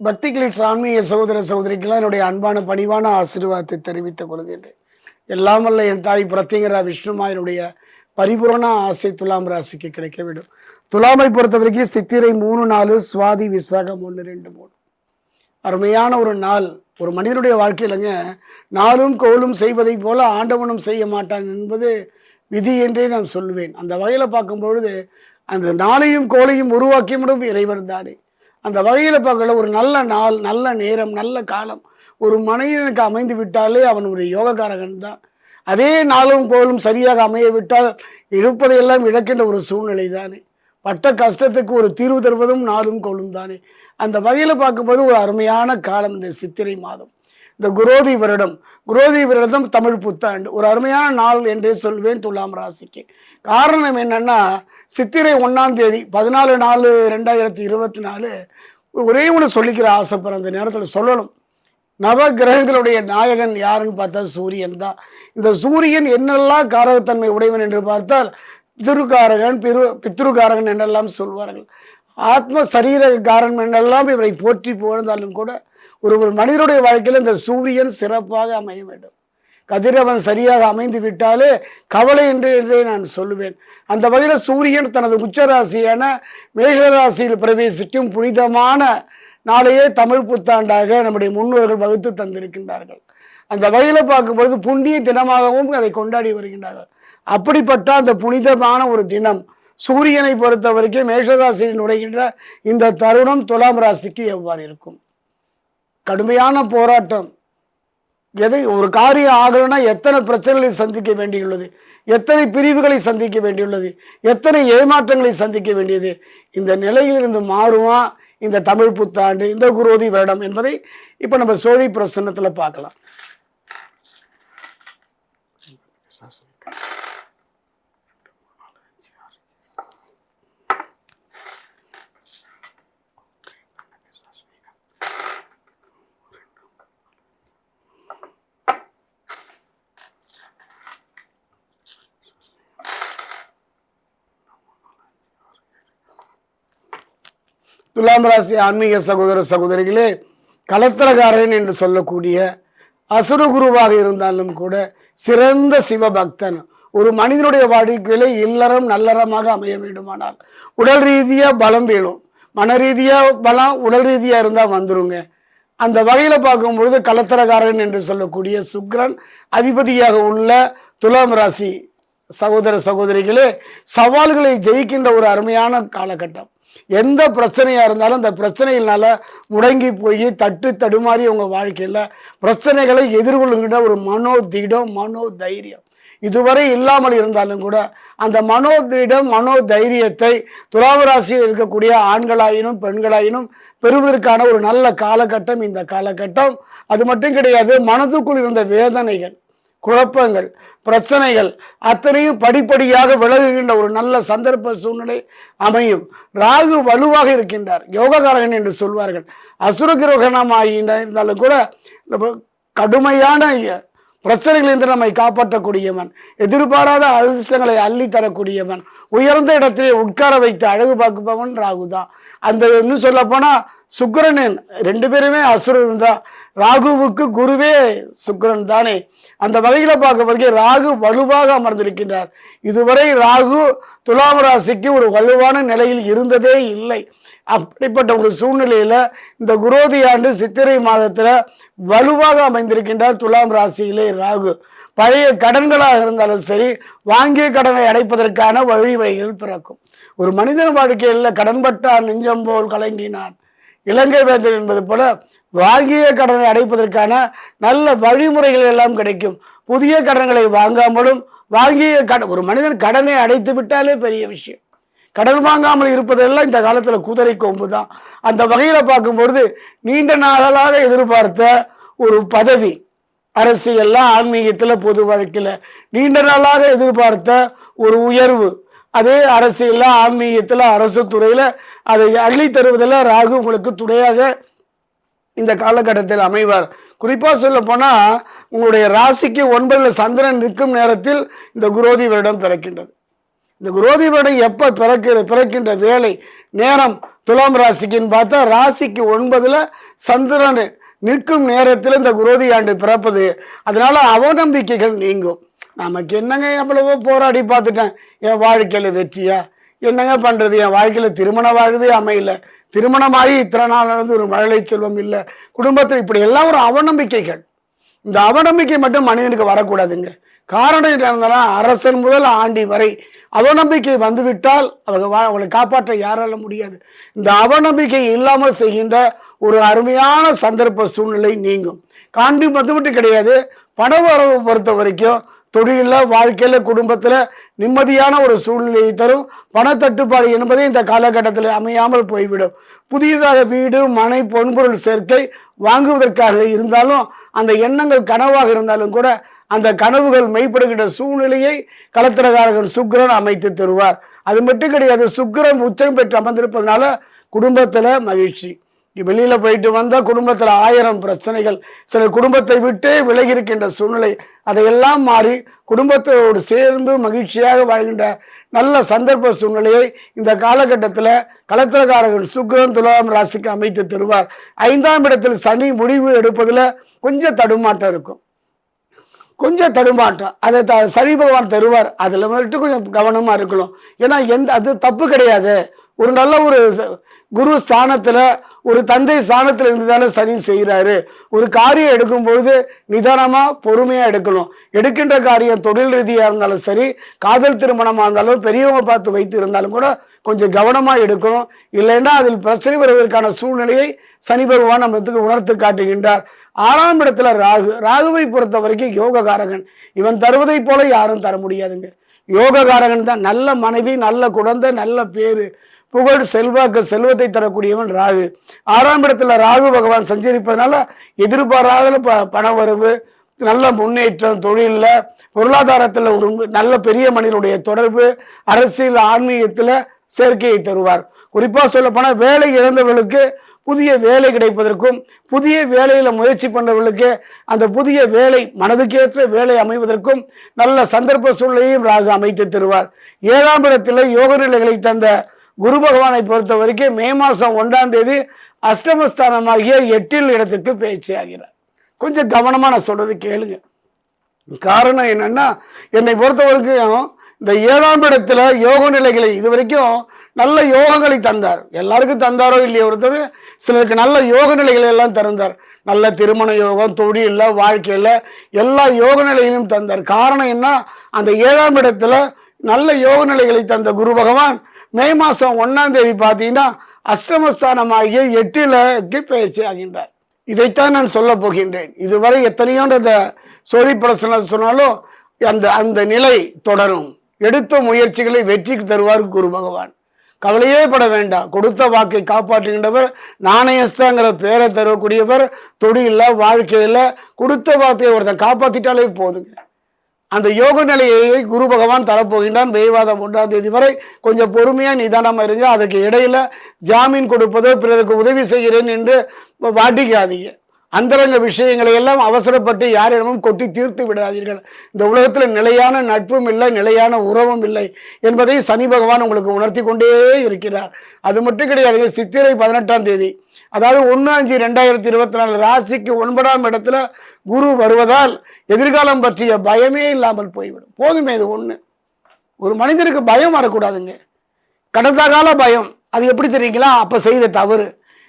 பக்தி கிளிட்ஸ் ஆன்மீக சகோதர சகோதரிக்கெல்லாம் என்னுடைய அன்பான பணிவான ஆசீர்வாதத்தை தெரிவித்துக் கொள்கின்றேன். எல்லாம் வல்ல என் தாய் பிரத்யங்கரா விஷ்ணுமாயனுடைய பரிபூரண ஆசை துலாம் ராசிக்கு கிடைக்க வேண்டும். துலாமை பொறுத்த வரைக்கும் சித்திரை மூணு நாலு சுவாதி விசாகம் ஒன்று ரெண்டு மூணு. அருமையான ஒரு நாள். ஒரு மனிதனுடைய வாழ்க்கையிலங்க நாளும் கோலும் செய்வதை போல ஆண்டவனும் செய்ய மாட்டான் என்பது விதி என்றே நான் சொல்வேன். அந்த வகையில் பார்க்கும் பொழுது அந்த நாளையும் கோலையும் உருவாக்கிவிடும் இறைவன் தானே. அந்த வகையில் பார்க்கல ஒரு நல்ல நாள் நல்ல நேரம் நல்ல காலம் ஒரு மனிதனுக்கு அமைந்து விட்டாலே அவனுடைய யோகக்காரகன் தான். அதே நாளும் கோலும் சரியாக அமைய விட்டால் இருப்பதையெல்லாம் இழக்கின்ற ஒரு சூழ்நிலை தானே. பட்ட கஷ்டத்துக்கு ஒரு தீர்வு தருவதும் நாளும் கோலும் தானே. அந்த வகையில் பார்க்கும்போது ஒரு அருமையான காலம் இந்த சித்திரை மாதம். இந்த குரோதி வருடம் குரோதி வருடம் தமிழ் புத்தாண்டு. ஒரு அருமையான நாள் என்றே சொல்வேன் துலாம் ராசிக்கு. காரணம் என்னன்னா சித்திரை ஒன்றாம் தேதி பதினாலு நாலு ரெண்டாயிரத்தி இருபத்தி நாலு ஒரே ஒன்று சொல்லிக்கிற ஆசைப்படுற அந்த நேரத்தில் சொல்லணும். நவ கிரகங்களுடைய நாயகன் யாருன்னு பார்த்தா சூரியன் தான். இந்த சூரியன் என்னெல்லாம் காரகத்தன்மை உடையவன் என்று பார்த்தால் திருக்காரகன் பிரு பித்ருக்காரகன் என்றெல்லாம் சொல்வார்கள். ஆத்ம சரீர காரணம் என்றெல்லாம் இவரை போற்றி புகழ்ந்தாலும் கூட ஒரு ஒரு மனிதனுடைய வாழ்க்கையில் இந்த சூரியன் சிறப்பாக அமைய வேண்டும். கதிரவன் சரியாக அமைந்து விட்டாலே கவலை என்று என்றே நான் சொல்லுவேன். அந்த வகையில் சூரியன் தனது உச்சராசியான மேகராசியில் பிரவேசிக்கும் புனிதமான நாளையே தமிழ் புத்தாண்டாக நம்முடைய முன்னோர்கள் வகுத்து தந்திருக்கின்றார்கள். அந்த வகையில் பார்க்கும்பொழுது புண்ணிய தினமாகவும் அதை கொண்டாடி வருகின்றார்கள். அப்படிப்பட்ட அந்த புனிதமான ஒரு தினம் சூரியனை பொறுத்த வரைக்கும் மேஷராசியில் நுழைகின்ற இந்த தருணம் துலாம் ராசிக்கு எவ்வாறு இருக்கும்? கடுமையான போராட்டம். எதை ஒரு காரியம் ஆகணும்னா எத்தனை பிரச்சனைகளை சந்திக்க வேண்டியுள்ளது? எத்தனை பிரிவுகளை சந்திக்க வேண்டியுள்ளது? எத்தனை ஏமாற்றங்களை சந்திக்க வேண்டியது? இந்த நிலையிலிருந்து மாறுமா? இந்த தமிழ் புத்தாண்டு இந்த குரோதி வருடம் என்பதை இப்போ நம்ம சோழி பிரசன்னத்தில் பார்க்கலாம். துலாம் ராசி ஆன்மீக சகோதர சகோதரிகளே கலத்திரகாரன் என்று சொல்லக்கூடிய அசுர குருவாக இருந்தாலும் கூட சிறந்த சிவபக்தன். ஒரு மனிதனுடைய வாழ்க்கையிலே இல்லறம் நல்லறமாக அமைய வேண்டுமானால் உடல் ரீதியாக பலம் வேணும். மன ரீதியாக பலம் உடல் ரீதியாக இருந்தால் வந்துருங்க. அந்த வகையில் பார்க்கும் பொழுது கலத்திரகாரன் என்று சொல்லக்கூடிய சுக்ரன் அதிபதியாக உள்ள துலாம் ராசி சகோதர சகோதரிகளே சவால்களை ஜெயிக்கின்ற ஒரு அருமையான காலகட்டம். எந்த பிரச்சனையாக இருந்தாலும் அந்த பிரச்சனையினால முடங்கி போய் தட்டு தடுமாறி உங்க வாழ்க்கையில் பிரச்சனைகளை எதிர்கொள்ளுகின்ற ஒரு மனோ திடம் மனோ தைரியம் இதுவரை இல்லாமல் இருந்தாலும் கூட அந்த மனோ திடம் மனோ தைரியத்தை துலாவராசியில் இருக்கக்கூடிய ஆண்களாயினும் பெண்களாயினும் பெறுவதற்கான ஒரு நல்ல காலகட்டம் இந்த காலகட்டம். அது மட்டும் கிடையாது மனதுக்குள் இருந்த வேதனைகள். குழப்பங்கள் பிரச்சனைகள் அத்தனையும் படிப்படியாக விலகுகின்ற ஒரு நல்ல சந்தர்ப்ப சூழ்நிலை அமையும். ராகு வலுவாக இருக்கின்றார். யோககாரகன் என்று சொல்வார்கள். அசுர கிரகணமாக இருந்தாலும் கூட நம்ம கடுமையான பிரச்சனைகளிலிருந்து நம்மை காப்பாற்றக்கூடியவன் எதிர்பாராத அதிர்ஷ்டங்களை அள்ளி தரக்கூடியவன் உயர்ந்த இடத்திலே உட்கார வைத்து அழகு பார்க்குபவன் ராகு தான் அந்த இன்னும் சொல்லப்போனால் சுக்கரனின் ரெண்டு பேருமே அசுரன் தான். ராகுவுக்கு குருவே சுக்கரன் தானே. அந்த வகையில் பார்க்க வரைக்கும் ராகு வலுவாக அமர்ந்திருக்கின்றார். இதுவரை ராகு துலாம் ராசிக்கு ஒரு வலுவான நிலையில் இருந்ததே இல்லை. அப்படிப்பட்ட ஒரு சூழ்நிலையில் இந்த குரோதி ஆண்டு சித்திரை மாதத்தில் வலுவாக அமைந்திருக்கின்றார் துலாம் ராசியிலே ராகு. பழைய கடன்களாக இருந்தாலும் சரி வாங்கிய கடனை அடைப்பதற்கான வழி பிறக்கும். ஒரு மனிதன் வாழ்க்கையில் கடன்பட்டார் நெஞ்சம் போல் கலங்கினான். இலங்கை வேந்தன் என்பது போல வாங்கிய கடனை அடைப்பதற்கான நல்ல வழிமுறைகள் எல்லாம் கிடைக்கும். புதிய கடன்களை வாங்காமலும் வாங்கிய கடன் ஒரு மனிதன் கடனை அடைத்து விட்டாலே பெரிய விஷயம். கடன் வாங்காமல் இருப்பதெல்லாம் இந்த காலத்தில் குதிரை கொம்பு தான் அந்த வகையில் பார்க்கும்பொழுது நீண்ட நாளாக எதிர்பார்த்த ஒரு பதவி அரசியல்லாம் ஆன்மீகத்தில் பொது வழக்கில் நீண்ட நாளாக எதிர்பார்த்த ஒரு உயர்வு. அதே அரசியல்ல ஆன்மீகத்தில் அரசு துறையில் அதை அள்ளி தருவதில் ராகு உங்களுக்கு துணையாக இந்த காலகட்டத்தில் அமைவார். குறிப்பாக சொல்ல போனால் உங்களுடைய ராசிக்கு ஒன்பதில் சந்திரன் நிற்கும் நேரத்தில் இந்த குரோதி வருடம் பிறக்கின்றது. இந்த குரோதி வருடம் எப்போ பிறக்கிறது பிறக்கின்ற வேலை நேரம் துலாம் ராசிக்குன்னு பார்த்தா ராசிக்கு ஒன்பதில் சந்திரன் நிற்கும் நேரத்தில் இந்த குரோதி ஆண்டு பிறப்பது. அதனால் அவநம்பிக்கைகள் நீங்கும். நமக்கு என்னங்க எவ்வளவோ போராடி பார்த்துட்டேன். என் வாழ்க்கையில் வெற்றியா? என்னங்க பண்றது? என் வாழ்க்கையில திருமண வாழ்வே அமையல. திருமணமாகி இத்தனை நாள் நடந்து ஒரு மழலை செல்வம் இல்லை. குடும்பத்தில் இப்படி எல்லாம் ஒரு அவநம்பிக்கைகள். இந்த அவநம்பிக்கை மட்டும் மனிதனுக்கு வரக்கூடாதுங்க. காரணம் என்னன்னா அரசன் முதல் ஆண்டி வரை அவநம்பிக்கை வந்துவிட்டால் அவங்க வா அவளை காப்பாற்ற யாரால முடியாது. இந்த அவநம்பிக்கை இல்லாமல் செய்கின்ற ஒரு அருமையான சந்தர்ப்ப சூழ்நிலை நீங்கும். காண்டி மட்டும் மட்டும் கிடையாது. பண வரவு பொறுத்த வரைக்கும் தொழிலில் வாழ்க்கையில் குடும்பத்தில் நிம்மதியான ஒரு சூழ்நிலையை தரும். பணத்தட்டுப்பாடு என்பதே இந்த காலகட்டத்தில் அமையாமல் போய்விடும். புதியதாக வீடு மனை பொன்பொருள் சேர்க்கை வாங்குவதற்காக இருந்தாலும் அந்த எண்ணங்கள் கனவாக இருந்தாலும் கூட அந்த கனவுகள் மெய்ப்படுகின்ற சூழ்நிலையை களத்திரகாரகன் சுக்கிரன் அமைத்து தருவார். அது மட்டும் கிடையாது சுக்கிரன் உச்சம் பெற்று அமர்ந்திருப்பதனால குடும்பத்தில் மகிழ்ச்சி. வெளியில போயிட்டு வந்தா குடும்பத்துல ஆயிரம் பிரச்சனைகள். சில குடும்பத்தை விட்டே விலகி இருக்கின்ற சூழ்நிலை. அதையெல்லாம் மாறி குடும்பத்தோடு சேர்ந்து மகிழ்ச்சியாக வாழ்கின்ற நல்ல சந்தர்ப்ப சூழ்நிலையை இந்த காலகட்டத்தில் களத்திரகாரகன் சுக்கரன் துலாம் ராசிக்கு அமைத்து தருவார். ஐந்தாம் இடத்தில் சனி முடிவு எடுப்பதில் கொஞ்சம் தடுமாட்டம் இருக்கும். கொஞ்சம் தடுமாற்றம். அதை த சனி பகவான் தருவார். அதில் மட்டும் கொஞ்சம் கவனமாக இருக்கணும். ஏன்னா எந்த அது தப்பு கிடையாது. ஒரு நல்ல ஒரு குரு ஸ்தானத்தில் ஒரு தந்தை ஸ்தானத்தில் இருந்து தானே சனி செய்கிறாரு ஒரு காரியம் எடுக்கும் பொழுது நிதானமாக பொறுமையாக எடுக்கணும். எடுக்கின்ற காரியம் தொழில் ரீதியாக இருந்தாலும் சரி காதல் திருமணமாக இருந்தாலும் பெரியவங்க பார்த்து வைத்து இருந்தாலும் கூட கொஞ்சம் கவனமாக எடுக்கணும். இல்லைன்னா அதில் பிரச்சனை வருவதற்கான சூழ்நிலையை சனி பகவான் நமக்கு உணர்த்து காட்டுகின்றார். ஆறாம் இடத்துல ராகு. ராகுவை பொறுத்த வரைக்கும் யோககாரகன் இவன் தருவதைப் போல யாரும் தர முடியாதுங்க. யோககாரகன் தான். நல்ல மனைவி நல்ல குழந்தை நல்ல பேரு. புகழ் செல்வாக்கு செல்வத்தை தரக்கூடியவன் ராகு. ஆறாம் இடத்துல ராகு பகவான் சஞ்சரிப்பதனால எதிர்பாராத ப பண வரவு நல்ல முன்னேற்றம் தொழிலில் பொருளாதாரத்தில் ஒரு நல்ல பெரிய மனிதனுடைய தொடர்பு அரசியல் ஆன்மீகத்தில் சேர்க்கையை தருவார். குறிப்பாக சொல்லப்போனால் வேலை இழந்தவர்களுக்கு புதிய வேலை கிடைப்பதற்கும் புதிய வேலையில் முயற்சி பண்ணவர்களுக்கு அந்த புதிய வேலை மனதுக்கேற்ற வேலை அமைவதற்கும் நல்ல சந்தர்ப்ப சூழ்நிலையும் ராகு அமைத்து தருவார். ஏழாம் இடத்தில் யோக நிலைகளை தந்த குரு பகவானை பொறுத்த வரைக்கும் மே மாதம் ஒன்றாம் தேதி அஷ்டமஸ்தானமாகிய எட்டில் இடத்திற்கு பேச்சு ஆகிறார். கொஞ்சம் கவனமாக நான் சொல்கிறது கேளுங்க. காரணம் என்னென்னா என்னை பொறுத்த வரைக்கும் இந்த ஏழாம் இடத்துல யோக நிலைகளை இது வரைக்கும் நல்ல யோகங்களை தந்தார். எல்லாருக்கும் தந்தாரோ இல்லையோ ஒருத்தர் சிலருக்கு நல்ல யோக நிலைகளை எல்லாம் தந்தார். நல்ல திருமண யோகம் தொழிலில் வாழ்க்கையில் எல்லா யோக நிலையிலும் தந்தார். காரணம் என்ன? அந்த ஏழாம் இடத்துல நல்ல யோக நிலைகளை தந்த குரு பகவான் மே மாதம் ஒன்றாம் தேதி பார்த்தீங்கன்னா அஷ்டமஸ்தானமாகிய எட்டிலக்கு பயிற்சி ஆகின்றார். இதைத்தான் நான் சொல்ல போகின்றேன். இதுவரை எத்தனையோன்ற சொல்லி பிரச்சனை சொன்னாலும் அந்த அந்த நிலை தொடரும். எடுத்த முயற்சிகளை வெற்றிக்கு தருவார் குரு பகவான். கவலையே பட வேண்டாம். கொடுத்த வாக்கை காப்பாற்றுகின்றவர் நாணயஸ்தாங்கிற பேரை தரக்கூடியவர் தொழிலில் வாழ்க்கையில் கொடுத்த வார்த்தையை ஒருத்தன் காப்பாற்றிட்டாலே போதுங்க. அந்த யோக நிலையை குரு பகவான் தரப்போகின்றான் மேவாதம் ஒன்றாம் தேதி வரை கொஞ்சம் பொறுமையாக நிதானமாக இருங்க. அதுக்கு இடையில ஜாமீன் கொடுப்பதோ பிறருக்கு உதவி செய்கிறேன் என்று வாட்டிக்காதீங்க அந்தரங்க விஷயங்களை எல்லாம் அவசரப்பட்டு யாரிடமும் கொட்டி தீர்த்து விடாதீர்கள். இந்த உலகத்தில் நிலையான நட்பும் இல்லை நிலையான உறவும் இல்லை என்பதை சனி பகவான் உங்களுக்கு உணர்த்தி கொண்டே இருக்கிறார். அது மட்டும் கிடையாது சித்திரை பதினெட்டாம் தேதி அதாவது ஒன்று அஞ்சு ரெண்டாயிரத்தி இருபத்தி நாலு ராசிக்கு ஒன்பதாம் இடத்துல குரு வருவதால் எதிர்காலம் பற்றிய பயமே இல்லாமல் போய்விடும். போதுமே இது ஒன்று ஒரு மனிதனுக்கு பயம் வரக்கூடாதுங்க. கடந்த கால பயம். அது எப்படி தெரியுங்களா? அப்போ செய்த தவறு.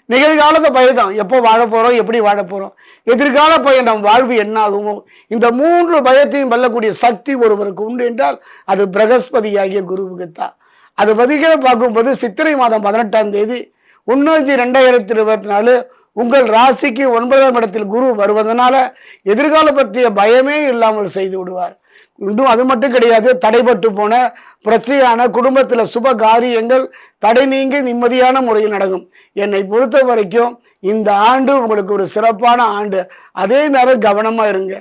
நிகழ்காலத்தை பயதான் எப்போ வாழ போகிறோம் எப்படி வாழ போகிறோம் எதிர்கால பயம் நம் வாழ்வு என்ன ஆகுமோ இந்த மூன்று பயத்தையும் வெல்லக்கூடிய சக்தி ஒருவருக்கு உண்டு என்றால் அது பிரகஸ்பதியாகிய குருவுக்குத்தான். அது பதிகளை பார்க்கும்போது சித்திரை மாதம் பதினெட்டாம் தேதி ஒன்று அஞ்சு ரெண்டாயிரத்தி இருபத்தி நாலு உங்கள் ராசிக்கு ஒன்பதாம் இடத்தில் குரு வருவதனால எதிர்காலம் பற்றிய பயமே இல்லாமல் செய்து விடுவார். இன்னும் அது மட்டும் கிடையாது தடைபட்டு போன பிரச்சனையான குடும்பத்தில் சுப காரியங்கள் தடை நீங்கி நிம்மதியான முறையில் நடக்கும். என்னை பொறுத்த வரைக்கும் இந்த ஆண்டு உங்களுக்கு ஒரு சிறப்பான ஆண்டு. அதே நேரம் கவனமாக இருங்க.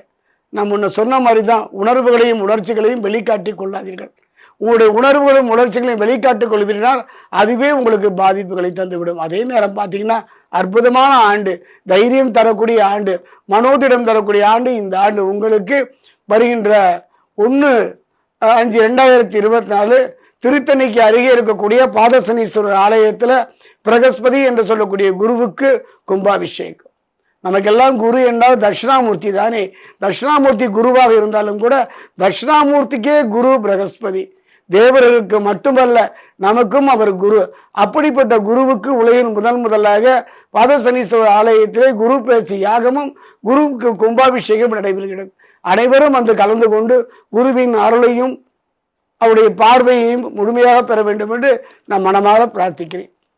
நம்ம முன்ன சொன்ன மாதிரி தான் உணர்வுகளையும் உணர்ச்சிகளையும் வெளிக்காட்டி கொள்ளாதீர்கள். உங்களுடைய உணர்வுகளும் உணர்ச்சிகளையும் வெளிக்காட்டுக் கொள்வீர்கள் அதுவே உங்களுக்கு பாதிப்புகளை தந்துவிடும். அதே நேரம் பார்த்தீங்கன்னா அற்புதமான ஆண்டு தைரியம் தரக்கூடிய ஆண்டு மனோதிடம் தரக்கூடிய ஆண்டு இந்த ஆண்டு உங்களுக்கு வருகின்ற ஒன்று அஞ்சு ரெண்டாயிரத்தி இருபத்தி நாலு திருத்தணிக்கு அருகே இருக்கக்கூடிய பாதசனீஸ்வரர் ஆலயத்தில் பிரகஸ்பதி என்று சொல்லக்கூடிய குருவுக்கு கும்பாபிஷேகம். நமக்கெல்லாம் குரு என்றால் தட்சிணாமூர்த்தி தானே. தட்சிணாமூர்த்தி குருவாக இருந்தாலும் கூட தட்சிணாமூர்த்திக்கே குரு பிரகஸ்பதி. தேவர்களுக்கு மட்டுமல்ல நமக்கும் அவர் குரு. அப்படிப்பட்ட குருவுக்கு உலகின் முதல் முதலாக பாதசனீஸ்வரர் ஆலயத்திலே குரு பேச்சு யாகமும் குருவுக்கு கும்பாபிஷேகம் நடைபெறுகிறது. அனைவரும் அந்த கலந்து கொண்டு குருவின் அருளையும் அவருடைய பார்வையையும் முழுமையாக பெற வேண்டும் என்று நான் மனமாக பிரார்த்திக்கிறேன்.